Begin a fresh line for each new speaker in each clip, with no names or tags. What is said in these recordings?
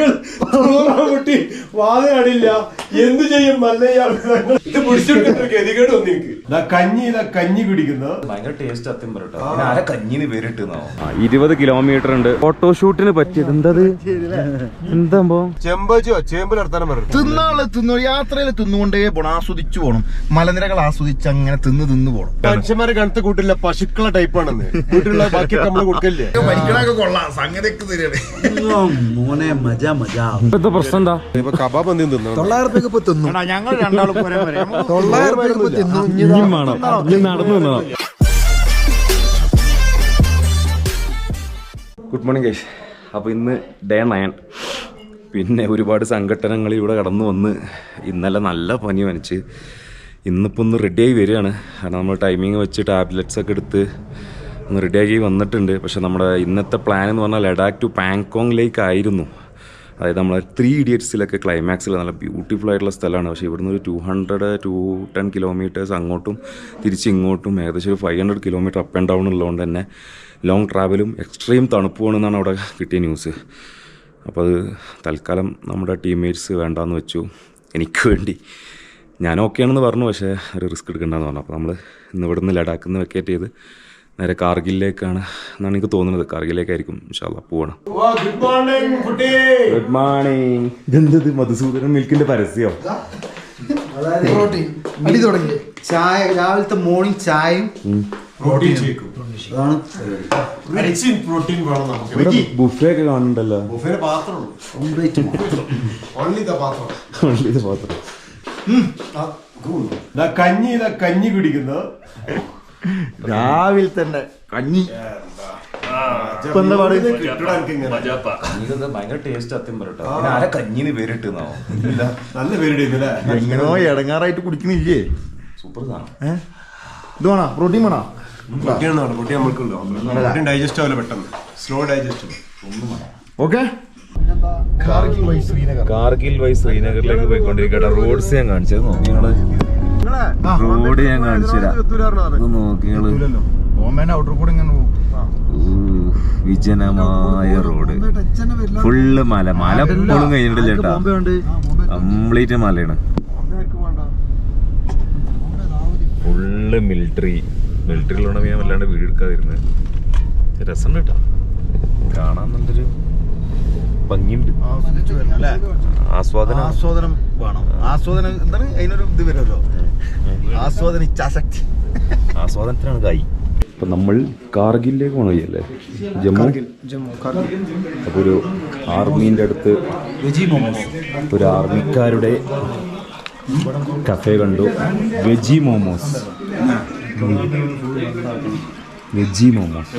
കുട്ടി. വാതയാടില്ല എന്തു ചെയ്യും? മല്ലയ്യ ഇത് പിടിച്ചെടുക്കുന്ന ഗതികേട് വന്നു എനിക്ക്. കഞ്ഞി ഇതാ കഞ്ഞി കുടിക്കുന്നു.
ഭയങ്കര ടേസ്റ്റ് സത്യം പറയട്ടോ കഞ്ഞിന് പേരിട്ടുന്നോ? ഇരുപത് കിലോമീറ്റർ ഉണ്ട്. ഫോട്ടോഷൂട്ടിന് പറ്റിയത്. എന്തത്? എന്താ
ചെമ്പോ ചേമ്പിൽ നടത്താനും പറഞ്ഞു
തിന്നാൾ തിന്നു യാത്രയിൽ തിന്നുകൊണ്ടേ പോണം ആസ്വദിച്ചു പോണം. മലനിരകൾ ആസ്വദിച്ച് അങ്ങനെ തിന്ന് തിന്ന് പോണം.
മനുഷ്യന്മാരെ കണത്ത് കൂട്ടില്ല പശുക്കളെ ടൈപ്പാണെന്ന് വീട്ടിലുള്ള ബാക്കി നമ്മൾ കൊടുക്കല്ലേ?
മരിക്കണൊക്കെ കൊള്ളാം. സംഗതി
മോനെ മജ മജ.
പ്രശ്നം എന്താ?
ഇപ്പൊ കബാബ് എന്തെങ്കിലും തിന്നോ
തൊള്ളായിരം രൂപയ്ക്ക് ഇപ്പൊ തിന്നു.
ഞങ്ങൾ രണ്ടാളും
തൊള്ളായിരം ഇപ്പൊ തിന്നു. ഇനി ഇതാ.
ഇനിയും വേണം ഇനി നടന്നു ഗുഡ് മോർണിംഗ് ഗൈസ് അപ്പോൾ ഇന്ന് ഡേ നയൻ പിന്നെ ഒരുപാട് സംഘടനകളിലൂടെ കടന്നു വന്ന് ഇന്നലെ നല്ല പനി വനിച്ച് ഇന്നിപ്പോൾ ഒന്ന് റെഡിയായി വരികയാണ്. കാരണം നമ്മൾ ടൈമിങ് വെച്ച് ടാബ്ലറ്റ്സ് ഒക്കെ എടുത്ത് ഒന്ന് റെഡിയാക്കി വന്നിട്ടുണ്ട്. പക്ഷേ നമ്മുടെ ഇന്നത്തെ പ്ലാൻ എന്ന് പറഞ്ഞാൽ ലഡാക്ക് ടു പാങ്കോങ്ങിലേക്ക് ആയിരുന്നു. അതായത് നമ്മൾ ത്രീ ഇഡിയറ്റ്സിലൊക്കെ ക്ലൈമാക്സിൽ നല്ല ബ്യൂട്ടിഫുൾ ആയിട്ടുള്ള സ്ഥലമാണ്. പക്ഷേ ഇവിടുന്ന് ഒരു two hundred two ten kilometres അങ്ങോട്ടും തിരിച്ച് ഇങ്ങോട്ടും ഏകദേശം ഒരു five hundred kilometre up and down ഉള്ളതുകൊണ്ട് തന്നെ ലോങ് ട്രാവലും എക്സ്ട്രീം തണുപ്പുമാണെന്നാണ് അവിടെ കിട്ടിയ ന്യൂസ് അപ്പോൾ അത് തൽക്കാലം നമ്മുടെ ടീംമേറ്റ്സ് വേണ്ടാന്ന് വെച്ചു. എനിക്ക് വേണ്ടി. ഞാൻ ഓക്കെയാണെന്ന് പറഞ്ഞു പക്ഷേ ഒരു റിസ്ക് എടുക്കേണ്ടതെന്ന് പറഞ്ഞു. അപ്പോൾ നമ്മൾ ഇന്ന് ഇവിടുന്ന് ലഡാക്കിൽ നിന്ന് വെക്കേറ്റ് ചെയ്ത് നേരെ കാർഗിലേക്കാണ് എന്നാണ് എനിക്ക് തോന്നുന്നത്. കാർഗിലേക്കായിരിക്കും ഇൻഷാല്ല പോവണം.
ഗുഡ് മോർണിംഗ് കുട്ടി.
ഗുഡ് മോർണിംഗ് ഇതെന്തത് മധുസൂദനൻ മിൽക്കിന്റെ പരസ്യം?
പ്രോട്ടീൻ. അടി തുടങ്ങി. ചായ രാവിലത്തെ മോർണിംഗ് ചായയും
പ്രോട്ടീൻ പ്രോട്ടീൻ വേണം നമുക്ക്.
ബുഫേ ഒക്കെ
മാത്രം
ഓൺലി ദ പാത്രം
ഇത് മാത്രം
ഇതാ കഞ്ഞി കഞ്ഞി കുടിക്കുന്നു
രാവിലെ തന്നെ കഞ്ഞി. ഇപ്പൊ എന്താ പാട്
കിട്ടണം എനിക്ക് ഇങ്ങനെ.
ഇതൊക്കെ ഭയങ്കര ടേസ്റ്റ് സത്യം പറയട്ടോ പിന്നെ ആരെ കഞ്ഞിന് പേരിട്ടുന്നോ?
നല്ല പേരുടെ ഇന്നലെ
എങ്ങനെയോ ഇടങ്ങാറായിട്ട് കുടിക്കുന്നില്ലേ
സൂപ്പർ സാധനം.
ഏഹ് ഇത് വേണോ? പ്രോട്ടീൻ വേണോ?
പൊട്ടിയാണ് പൊട്ടി ഡൈജസ്റ്റ് ആവില്ല പെട്ടെന്ന്. Slow digest
okay.
Kargil via ശ്രീനഗറിലേക്ക് പോയിക്കൊണ്ടിരിക്കട്ടെ. റോഡ്സ് ഞാൻ കാണിച്ചത് നോക്കി റോഡ് ഞാൻ കാണിച്ചു തരാം. ഇത് നോക്കി നിങ്ങൾ.
ബോംബേന്റെ ഔട്ടർ കൂടെ ഇങ്ങനെ പോകും.
ഊ, വിജനമായ റോഡ്. ഫുള്ള് മല. മല എപ്പോഴും കഴിഞ്ഞിട്ടില്ല ചേട്ടാ കംപ്ലീറ്റ് മലയാണ്. ഫുള്ള് മിലിറ്ററി മിലിറ്ററിയിലുണ്ടെങ്കിൽ ഞാൻ വല്ലാണ്ട് വീട് എടുക്കാതിരുന്നത് രസം കേട്ടോ. കാണാൻ നല്ലൊരു ഭംഗിയുണ്ട്. ആസ്വാദനം.
ആസ്വാദനം വേണം. ആസ്വാദനം എന്താണ്? അതിനൊരു ഇത് വരുമല്ലോ. ആസ്വാദന ഇച്ഛാശക്തി.
ആസ്വാദനത്തിനാണ് കായി ഇപ്പൊ നമ്മൾ കാർഗിലേക്ക് പോണ വഴിയല്ലേ? ജമ്മു? അപ്പോൾ ഒരു ആർമീന്റെ അടുത്ത് ഒരു ആർമിക്കാരുടെ കഫേ കണ്ടു. വെജി മോമോസ്. വെജി മോമോസ്.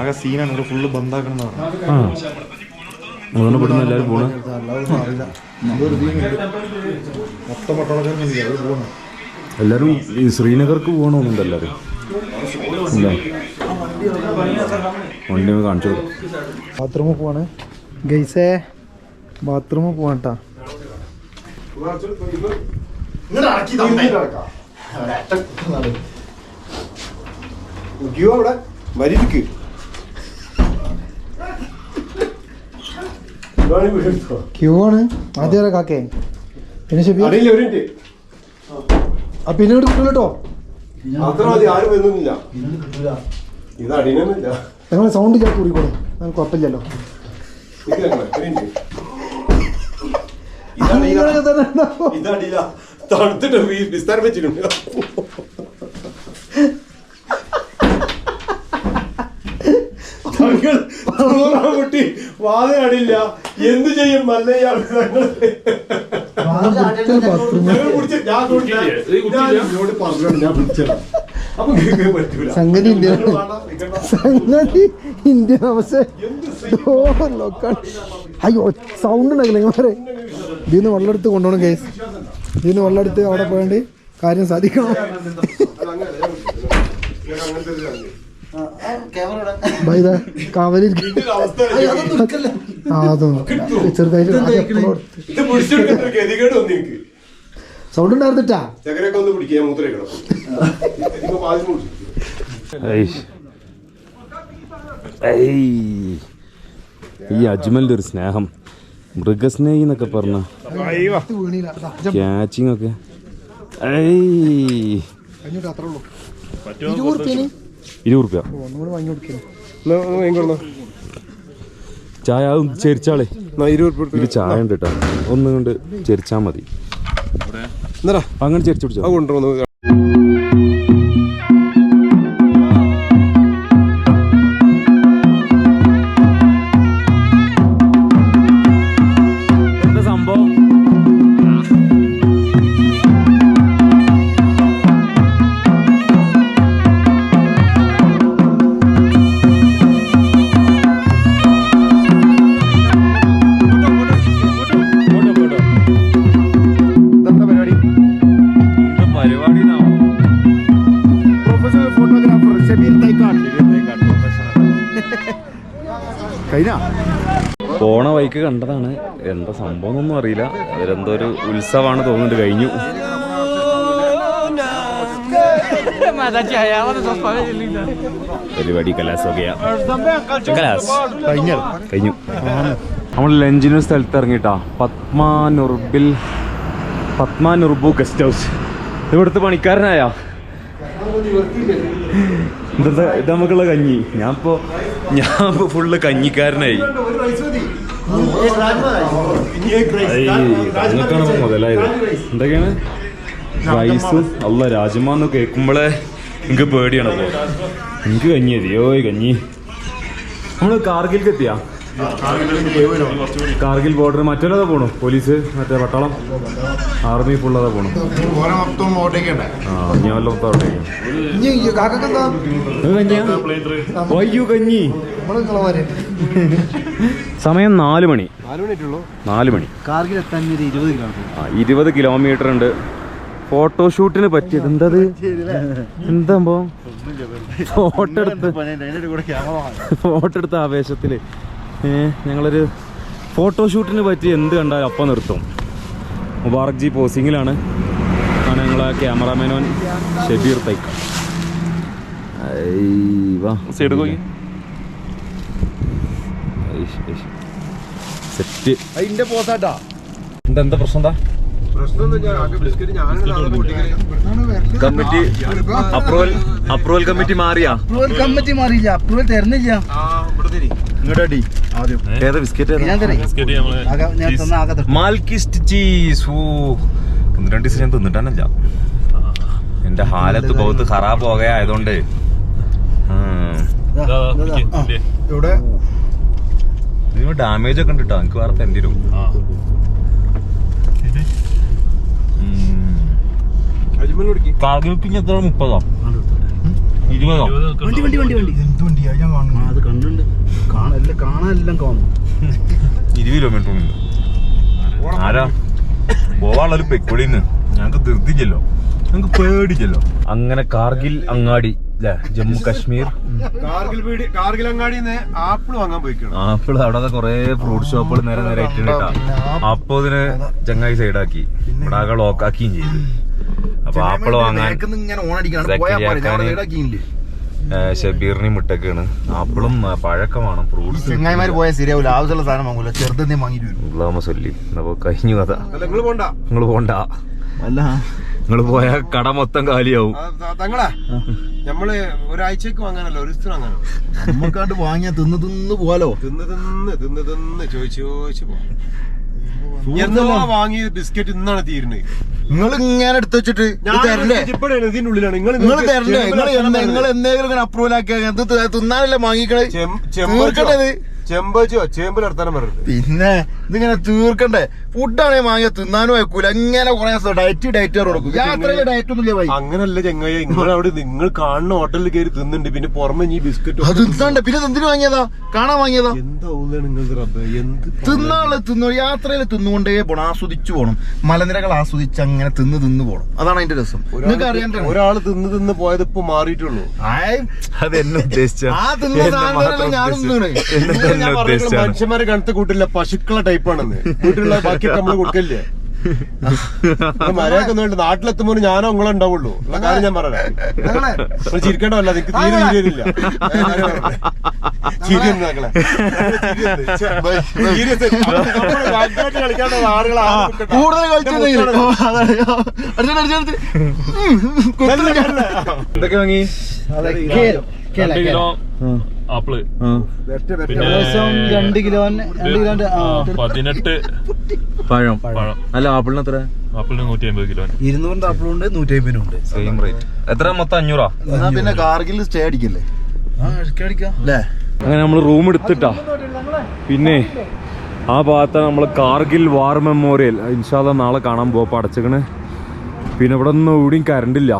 ആകെ സീനാണ് ഫുള്ള് ബന്ധാക്കണം
അതുകൊണ്ട് എല്ലാവരും പോണ എല്ലാവരും ഈ ശ്രീനഗർക്ക് പോകണമെന്നുണ്ട് എല്ലാവരും ഇല്ല വണ്ടി ഒന്ന് കാണിച്ചു
ബാത്റൂമിൽ പോവാണ് ഗൈസേ ബാത്റൂമിൽ പോവാട്ടാ
നോക്കിയോ അവിടെ വരിക്ക്
ക്യൂ ആണ്. ആദ്യം കാക്കേ. പിന്നെ ഷെബി? ആ പിന്നെ ഇവിടെ കിട്ടും. ഞങ്ങൾ സൗണ്ട് ചേർത്ത് കൂടിക്കോളൂ നമുക്ക് കുഴപ്പമില്ലല്ലോ.
തണുത്തിട്ട് വിസ്താരം വെച്ചിട്ടുണ്ട്. വാതയാടില്ല എന്തു ചെയ്യും? മല്ലയ്യ
സംഗതി ഇന്ത്യ
നിങ്ങൾ.
സംഗതി ഇന്ത്യൻ അയ്യോ സൗണ്ട് ഉണ്ടാക്കില്ല നിങ്ങളെ? ഇതിന്ന് വെള്ളം എടുത്ത് കൊണ്ടുപോകണം കേസ് ഇതിന്ന് വെള്ളെടുത്ത് അവിടെ പോയാണ്ട് കാര്യം സാധിക്കണം. സൗണ്ട് ഉണ്ടായിരുന്നിട്ടാ.
ഈ അജ്മലിന്റെ ഒരു സ്നേഹം. മൃഗസ്നേഹി എന്നൊക്കെ പറഞ്ഞ ക്യാച്ചിങ് ഒക്കെ. ഏയ്.
അത്രേ ഉള്ളൂ. ഇരുപത് രൂപ
ഇരുപത് റുപ്യ ചായ അതൊന്ന് ചെരിച്ചാളേ.
ഇരുപത്
ചായ ഉണ്ട് കേട്ടോ. ഒന്നും കൊണ്ട് ചെരിച്ചാൽ മതി. അങ്ങനെ ചെരിച്ചു പിടിച്ചോ.
അത് കൊണ്ടുവന്നു?
വഴിക്ക് കണ്ടതാണ്. എന്താ സംഭവം ഒന്നും അറിയില്ല. അതിലെന്തോ ഒരു ഉത്സവമാണ് തോന്നുന്നുണ്ട്. കഴിഞ്ഞു. പരിപാടി കലാസ്.
കഴിഞ്ഞ
കഴിഞ്ഞു. നമ്മൾ ലഞ്ചിന് സ്ഥലത്ത് ഇറങ്ങിട്ടാ പത്മാനുർബിൽ പത്മാനുർബു ഗസ്റ്റ് ഹൗസ്. ഇവിടുത്തെ പണിക്കാരനായ. ഇതാ നമുക്കുള്ള കഞ്ഞി. ഞാൻ ഇപ്പോ ഞാൻ ഫുള്ള് കഞ്ഞിക്കാരനായി. ഇപ്പൊ മുതലായത്. എന്തൊക്കെയാണ്? റൈസ് അല്ല രാജമാന്ന് കേൾക്കുമ്പോഴേ എനിക്ക് പേടിയാണ് എനിക്ക് കഞ്ഞി മതിയോ കഞ്ഞി. നമ്മൾ കാർഗിൽക്ക് എത്തിയാ? കാർഗിൽ ബോർഡർ മറ്റേതാ പോണു. പോലീസ് മറ്റേ പട്ടാളം. ആർമി ഫുള്ളതാ പോണു. ആ ഞാൻ അവിടേക്ക് കഞ്ഞി. സമയം നാല് മണി.
നാല്
മണി.
കാർഗിൽ എത്താൻ ഇരുപത് കിലോമീറ്റർ.
ആ ഇരുപത് കിലോമീറ്റർ ഉണ്ട്. ഫോട്ടോഷൂട്ടിന് പറ്റിയത്. എന്തത്? എന്താ ഫോട്ടോ എടുത്ത് ഫോട്ടോ എടുത്ത ആവേശത്തിൽ. ഞങ്ങളൊരു ഫോട്ടോഷൂട്ടിന് പറ്റി എന്ത് കണ്ടാലും അപ്പം നിർത്തും. മുബാറക് ജി പോസിങ്ങിലാണ്. ആണ് ഞങ്ങളെ ക്യാമറാമാനോൻ ഷബീർ തൈക്ക സെറ്റ്.
അതിന്റെ പോസാട്ടാ
എന്താ എന്താ പ്രശ്നം എന്താ? കമ്മിറ്റി അപ്രൂവൽ അപ്രൂവൽ കമ്മിറ്റി മാറിയാ?
അപ്രൂവൽ കമ്മിറ്റി മാറിയില്ല. അപ്രൂവൽ തരുന്നില്ല.
ഇങ്ങോട്ടടി. ആദ്യം.
ഏതാ ബിസ്ക്കറ്റ്. മാൽക്കിസ്റ്റ് ചീസ് ഓ ഒന്ന് രണ്ട് ദിവസം ഞാൻ തിന്നിട്ടാനല്ല എന്റെ ഹാലത്ത് ബഹുത്ത് ഖറാബ് പോകയായതുകൊണ്ട് ഇതിന് ഡാമേജ് ഒക്കെ ഉണ്ട് കേട്ടോ എനിക്ക് വേറെ തണ്ടി വരും
കുടിക്ക്.
കാർഗിൽക്ക് എത്ര? മുപ്പതോ? ഇരുപതോ.
വണ്ടി വണ്ടി വണ്ടി വണ്ടി.
എന്ത് വണ്ടിയാ ഞാൻ വാങ്ങുന്നത്.
അത് കണ്ടുണ്ട് കാണാൻ കാണാനെല്ലാം കാണും.
ഇരുപത് കിലോമീറ്റർ ഉണ്ട്. ആരാ? പോവാനുള്ളൊരു പെക്കുളിന്ന് ഞങ്ങക്ക് ധൃതിച്ചല്ലോ ഞങ്ങക്ക് പേടിച്ചല്ലോ അങ്ങനെ കാർഗിൽ അങ്ങാടി അല്ലേ ജമ്മു കാശ്മീർ.
കാർഗിൽ കാർഗിൽ ആപ്പിൾ വാങ്ങാൻ പോയിക്കണം.
ആപ്പിൾ അവിടെ കൊറേ ഫ്രൂട്ട് ഷോപ്പുകൾ നേരെ നേരെ ഇട്ടിട്ടാ അപ്പൊ ഇതിന് ചങ്ങായി സൈഡാക്കി ഇവിടെ ആകെ ലോക്കാക്കുകയും ചെയ്തു. അപ്പൊ ആപ്പിൾ വാങ്ങാൻ
ഇങ്ങനെ ഓണടിക്കണം.
ഷബീറിന് മുട്ടക്കാണ് ആപ്പിളും പഴക്കമാണ് പഴക്കം ഫ്രൂട്ട്സ്.
ചെങ്ങായിമാര് പോയ ശരിയാവില്ല ആവശ്യമുള്ള സാധനം വാങ്ങൂല. ചെറുതെന്തേ വാങ്ങിട്ട്
ചൊല്ലി അപ്പൊ കഴിഞ്ഞു കഥ
നിങ്ങൾ നിങ്ങൾ പോണ്ട.
നിങ്ങൾ പോണ്ട.
അല്ല.
നിങ്ങൾ പോയ കട മൊത്തം കാലിയാവും.
തങ്ങളാ നമ്മൾ ഒരാഴ്ചക്ക് വാങ്ങാനല്ലോ ഒരു ദിവസം വാങ്ങാനോ
നമ്മക്കാണ്ട് വാങ്ങിയാ തിന്ന് തിന്ന് പോവാലോ?
തിന്ന് തിന്ന് തിന്ന് തിന്ന് ചോദിച്ചു ചോദിച്ചു പോ എന്നോ വാങ്ങിയ ബിസ്ക്കറ്റ് ഇന്നാണ് തീരുന്നത്.
നിങ്ങൾ ഇങ്ങനെ എടുത്തു വെച്ചിട്ട് തരണ്ടേ?
ഇതിന്റെ നിങ്ങൾ
നിങ്ങൾ തരണ്ടേ? നിങ്ങൾ എന്തെങ്കിലും അപ്രൂവൽ ആക്കിയാൽ തിന്നാനല്ലേ വാങ്ങിക്കണേ? ചെമ്പ് ഇത്?
ചെമ്പച്ചോ ചേമ്പിൽ നടത്താനും പറഞ്ഞത്
പിന്നെ ഇതിങ്ങനെ തീർക്കണ്ടേ? ഫുഡാണെ വാങ്ങിയ തിന്നാനും അയക്കൂല. ഇങ്ങനെ കുറെ ഡയറ്റ് ഡയറ്റ് കൊടുക്കും. യാത്രയിലെ ഡയറ്റ് ഒന്നും ഇല്ല വൈ
അങ്ങനല്ല ചെങ്ങയ്യ നിങ്ങൾ അവിടെ നിങ്ങൾ കാണുന്ന ഹോട്ടലിൽ കയറി തിന്നുണ്ട്. പിന്നെ പുറമെ ഈ ബിസ്ക്കറ്റ്
അത് തിന്നണ്ടേ. പിന്നെ എന്തിനു വാങ്ങിയതാ? കാണാൻ വാങ്ങിയതാ?
എന്താ നിങ്ങൾ റബ്ബേ? എന്ത്
തിന്നാൾ തിന്നു യാത്രയിൽ തിന്നുകൊണ്ടേ പോണം. ആസ്വദിച്ചു പോണം. മലനിരകൾ ആസ്വദിച്ച് അങ്ങനെ തിന്ന് തിന്ന് പോണം. അതാണ് അതിന്റെ രസം. നിങ്ങൾക്ക് അറിയാൻ
ഒരാൾ തിന്ന് തിന്ന് പോയത് ഇപ്പൊ മാറിയിട്ടുള്ളൂ.
അത് എന്നെ ഉദ്ദേശിച്ച.
ആ തിന്ന സാധനം ഞാനും തിന്നണേ.
മനുഷ്യന്മാരെ കണത്ത് കൂട്ടില്ല പശുക്കളെ ടൈപ്പാണെന്ന് വീട്ടിലുള്ള ബാക്കിയൊക്കെ നമ്മൾ കൊടുക്കില്ലേ? മരൊക്കെ ഒന്നും നാട്ടിലെത്തുമ്പോൾ ഞാനോ നിങ്ങളെ ഉണ്ടാവുള്ളൂ. ഉള്ള കാര്യം ഞാൻ പറയാം ചിരിക്കേണ്ടതല്ല നിനക്ക് തീരെ ചിരിയില്ല ചിരി ഉണ്ട് മക്കളെ Serious. നമ്മൾ ബാക്കിയായിട്ട് കളിക്കാണ്ട് ആളുകളെ. ആരും നിൽക്കണ്ട.
കൂടുതൽ കളിച്ചിട്ടുണ്ടെങ്കിൽ ഓ, അതാണ്. അടിച്ചോട്ടെ, അടിച്ചോട്ടെ. ഉം, കുത്തൽ കയറില്ല.
എന്തൊക്കെ വാങ്ങി
രണ്ട് കിലോ ആപ്പിൾ. പിന്നെ
രണ്ട് കിലോ
പതിനെട്ട്
പഴം.
പഴം.
അല്ല ആപ്പിളിന് എത്ര?
ആപ്പിളിന് നൂറ്റി അമ്പത് കിലോ.
ഇരുന്നൂറിന്റെ ആപ്പിളുണ്ട് നൂറ്റി അമ്പതിനും ഉണ്ട്.
സെയിം റേറ്റ് എത്ര മൊത്തം അഞ്ഞൂറാ?
പിന്നെ കാർഗിൽ സ്റ്റേ അടിക്കല്ലേ? അല്ലേ?
അങ്ങനെ നമ്മൾ റൂം എടുത്തിട്ടാ. പിന്നെ ആ ഭാഗത്ത് നമ്മൾ കാർഗിൽ വാർ മെമ്മോറിയൽ. ഇൻഷാല്ല നാളെ കാണാൻ പോകാം അടച്ചിക്കണ്. പിന്നെ ഇവിടെ ഒന്നും എവിടെയും കരണ്ടില്ല ഇല്ല.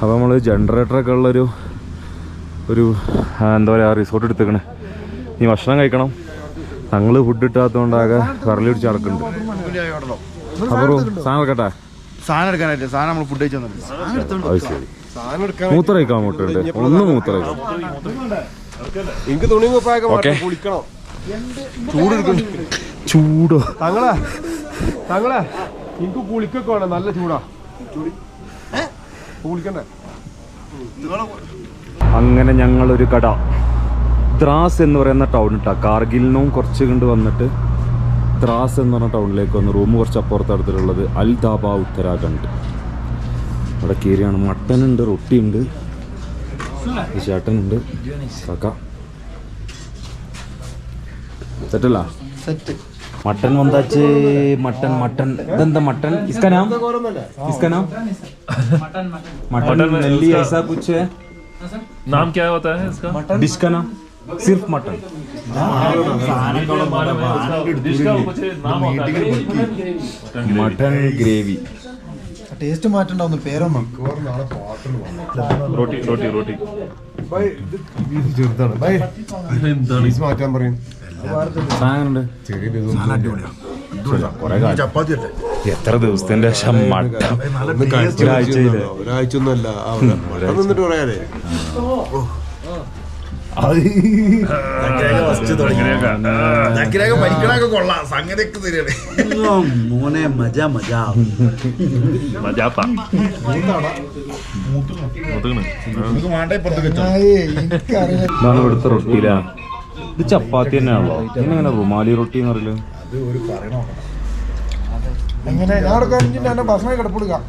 അപ്പോൾ നമ്മൾ ജനറേറ്ററൊക്കെ ഉള്ളൊരു ഒരു എന്താ പറയുക റിസോർട്ട് എടുത്തേക്കണ്. നീ ഭക്ഷണം കഴിക്കണം. ഞങ്ങൾ ഫുഡ് ഇട്ടാത്തതുകൊണ്ടാകെ കറലി പിടിച്ച് നടക്കുന്നുണ്ട്. അപ്പോൾ സാധനം എടുക്കട്ടെ?
സാധനം എടുക്കാനായിട്ട് സാധനം നമ്മൾ ഫുഡ് കഴിച്ചു
ശരി. മൂത്ര കഴിക്കാൻ അങ്ങോട്ടുണ്ട് ഒന്ന് മൂത്ര
എനിക്ക് തുണി കുളിക്കണം. ചൂടെടുക്കണ്ട.
ചൂടോ?
തങ്ങളെ തങ്ങളെ എനിക്ക് കുളിക്കൊക്കെ വേണം. നല്ല ചൂടാ. കുളിക്കണ്ടേ?
അങ്ങനെ ഞങ്ങളൊരു കട. ദ്രാസ് എന്ന് പറയുന്ന ടൗൺ ഇട്ടാ കാർഗിൽ നിന്നും കുറച്ച് കണ്ട് വന്നിട്ട് ദ്രാസ് എന്ന് പറഞ്ഞ ടൗണിലേക്ക് വന്ന് റൂം കുറച്ച് അപ്പുറത്ത് അൽദാബ ഉത്തരാഖണ്ഡ്. അവിടെ കീരിയാണ് മട്ടനുണ്ട് റൊട്ടിയുണ്ട്. ചേട്ടനുണ്ട്. കാക്ക. സെറ്റല്ല?
സെറ്റ്.
മട്ടൻ വന്നാച്ച് മട്ടൻ മട്ടൻ. ഇതെന്താ മട്ടൻ? ഇസ്കനാം ഇസ്കനാം മട്ടൻ നെല്ലി ഐസാ കുച്ച്
नाम क्या होता है इसका
डिश का नाम सिर्फ मटन
डिश का कुछ नाम होता है
मटन ग्रेवी
ടേസ്റ്റ് മാറ്റണ്ടാവുന്നു പേരൊന്നും
रोटी रोटी रोटी
ചെറുതാണ് ബൈ പീസ് മാറ്റാൻ പറയും
സാധനമുണ്ട്
ചെറിയ ദിവസം
കുറെ കാലം.
ചപ്പാത്തി അല്ലേ
എത്ര ദിവസത്തിന്റെ ശേഷം മട്ടൻ ഒരാഴ്ചയിൽ.
ഒരാഴ്ച. ഒന്നല്ല നിന്നിട്ട് പറയാനേ.
മരിക്കണൊക്കെ കൊള്ളാം. സംഗതിയൊക്കെ തരികയാണ്.
മോനെ മജ മജ.
നമുക്ക് വേണ്ട വെച്ചോ?
ഇതാണ് ഇവിടുത്തെ റൊട്ടിയില. ഇത് ചപ്പാത്തി തന്നെയാണല്ലോ. ഇങ്ങനെ റുമാലി റൊട്ടി എന്ന് പറയൽ?
എങ്ങനെ ഞാൻ അവിടെ കഴിഞ്ഞിട്ട് എന്നെ ഭക്ഷണം കിടപ്പെടുക്കാം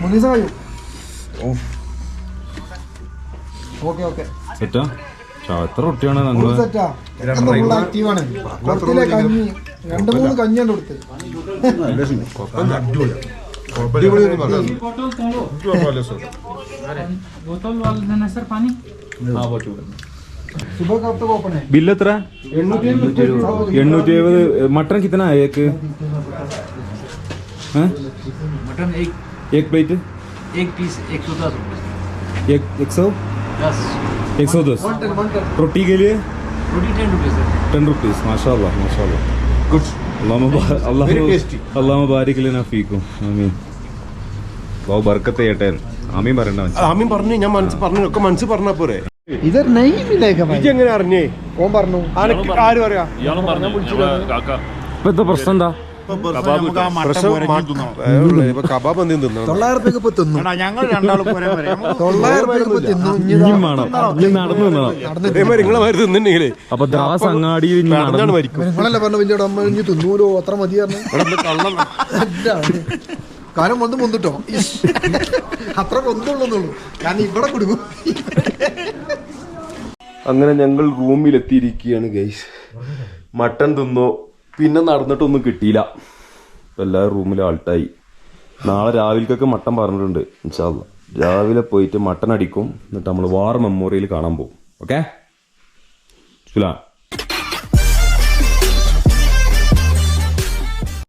മുനീസ കഴിയും ഓക്കെ ഓക്കെ
സെറ്റാ ആ, എത്ര റൊട്ടിയാണ് ഞങ്ങള്
സെറ്റാ ഫുൾ ആക്റ്റീവാണ് കുറച്ചിലെ കഞ്ഞി രണ്ട് മൂന്ന് കഞ്ഞിയാണ് കൊടുത്ത്
बोतल वाला देना सर पानी
സുബഹ കത്ത് ഓപ്പണേ
ബില്ല് എത്ര എണ്ണൂറ്റി എഴുപത് മട്ടൻ കിത്തന ഏക്ക്
मटन एक
एक प्लेट
एक पीस एक सौ दस रुपये
एक एक सौ
दस
एक सौ दस रोटी के लिए
रोटी टेन रुपये सर
टेन रुपीस माशा अल्लाह माशा अल्लाह गुड अल्लाह
Very tasty.
അള്ളാഹ് ബാരിക് ലനാ ഫീക്കും ആമീൻ ബാബു ബർക്കത്ത് ചെയ്യട്ടെ ആമീൻ പറയണ്ട മനസ്സിൽ
ആമീൻ പറഞ്ഞു ഞാൻ മനസ്സ് പറഞ്ഞു ഒക്കെ മനസ്സ് പറഞ്ഞ പോരെ
ഇത് നെയ്മിലേക്ക്
അറിഞ്ഞേ?
ഓൻ പറഞ്ഞു.
ആനക്ക് ആര് പറയാ?
ഇയാളും പറഞ്ഞു. ഞങ്ങളെ കാക്ക.
ഇപ്പൊ എന്താ പ്രശ്നം എന്താ?
കബാബ് എന്തെങ്കിലും തിന്നണം.
തൊള്ളായിരം രൂപയ്ക്ക് ഇപ്പൊ തിന്നു.
എടാ, ഞങ്ങൾ രണ്ടാളും പോരാൻ വരെ. നമുക്ക്
തൊള്ളായിരം രൂപയ്ക്ക് ഇപ്പൊ തിന്നു. ഇനി
ഇനിയും ഇനി നടന്നു
നിങ്ങളെ മാതിരി
അപ്പൊ അങ്ങാടി
നടന്നാണ് മരിക്കും.
നിങ്ങളല്ലേ പറഞ്ഞു വലിയ തിന്നൂലോ? അത്ര മതി പറഞ്ഞു കാലം വന്ന് പൊന്നിട്ടോ അത്ര പൊന്തുള്ളൂ കാരണം ഇവിടെ കൊടുക്കും
അങ്ങനെ ഞങ്ങൾ റൂമിലെത്തിയിരിക്കുകയാണ് ഗൈസ് മട്ടൻ തിന്നോ പിന്നെ നടന്നിട്ടൊന്നും കിട്ടിയില്ല. എല്ലാവരും റൂമിൽ ആൾട്ടായി. നാളെ രാവിലേക്കൊക്കെ മട്ടൻ പറഞ്ഞിട്ടുണ്ട് ഇൻഷാല്ല രാവിലെ പോയിട്ട് മട്ടൻ അടിക്കും എന്നിട്ട് നമ്മൾ വാർ മെമ്മോറിയൽ കാണാൻ പോകും. ഓക്കെ